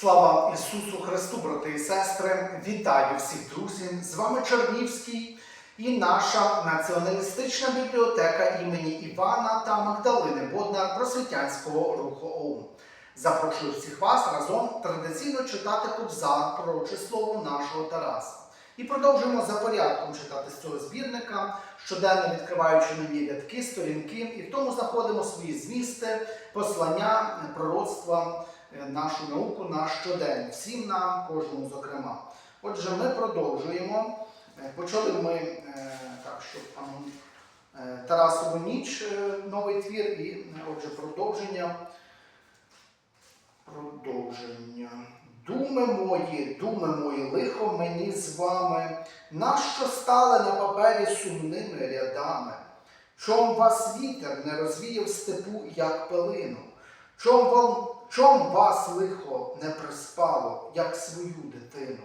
Слава Ісусу Христу, брати і сестри! Вітаю всіх друзів! З вами Чернівський і наша націоналістична бібліотека імені Івана та Магдалини Боднар Просвітянського руху ОУН. Запрошую всіх вас разом традиційно читати Кобзар пророче слово нашого Тараса. І продовжуємо за порядком читати з цього збірника, щоденно відкриваючи нові рядки, сторінки, і в тому знаходимо свої змісти, послання, пророцтва, нашу науку на щодень, всім нам, кожному зокрема. Отже, ми продовжуємо. Е, Почали ми е, так, що там е, Тарасову ніч, е, новий твір, і е, отже, продовження. Продовження. Думи мої, думи мої, лихо мені з вами, нащо стали на папері сумними рядами? Чом вас вітер не розвіяв степу, як пилину? Чом, вам, чом вас лихо не приспало, як свою дитину?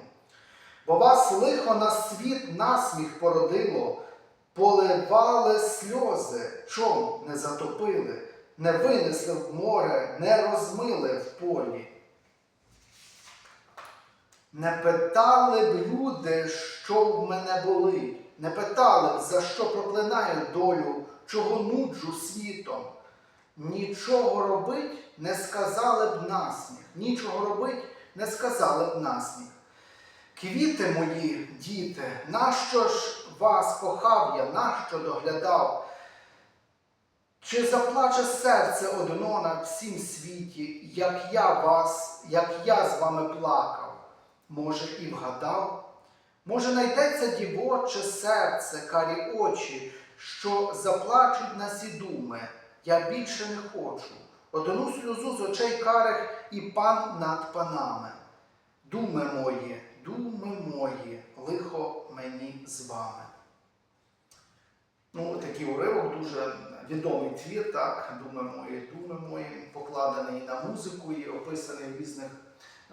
Бо вас лихо на світ насміх породило, поливали сльози, чом не затопили, не винесли в море, не розмили в полі. Не питали б люди, що в мене болить, не питали б, за що проклинаю долю, чого нуджу світом. Нічого робить не сказали б насміх, нічого робить не сказали б насміх. Квіти мої, діти, нащо ж вас кохав я, нащо доглядав? Чи заплаче серце одно на всім світі, як я вас, як я з вами плакав? Може, і вгадав? Може, знайдеться дівоче серце, карі очі, що заплачуть на сі думи, я більше не хочу. Одну сльозу з очей карих і пан над панами. Думи мої, думи мої, лихо мені з вами. Ну, такий уривок дуже відомий твір, так, думи мої, думи мої, покладений на музику і описаний в різних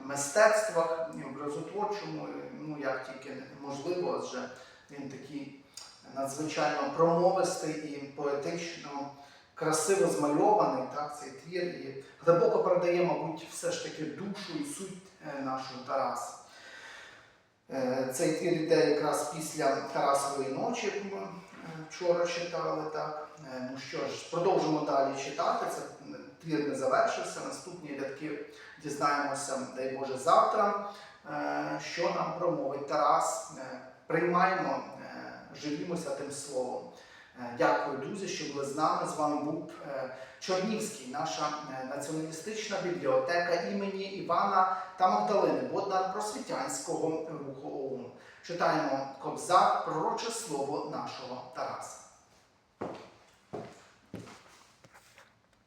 мистецтвах, і образотворчому, ну як тільки можливо, адже він такий надзвичайно промовистий і поетично, красиво змальований, так, цей твір, і глибоко передає, мабуть, все ж таки душу і суть е, нашого Тараса. Е, Цей твір йде якраз після Тарасової ночі, яку ми е, вчора читали. Так. Ну що ж, продовжимо далі читати. Це твір не завершився. Наступні рядки дізнаємося, дай Боже, завтра. Що нам промовить Тарас? Приймаємо, е, живімося тим словом. Е, Дякую, друзі, що були з нами. З вами був е, Чорнівський, наша е, націоналістична бібліотека імені Івана та Магдалини Боднар Просвітянського руху ОУН. Читаємо Кобзар, пророче слово нашого Тараса.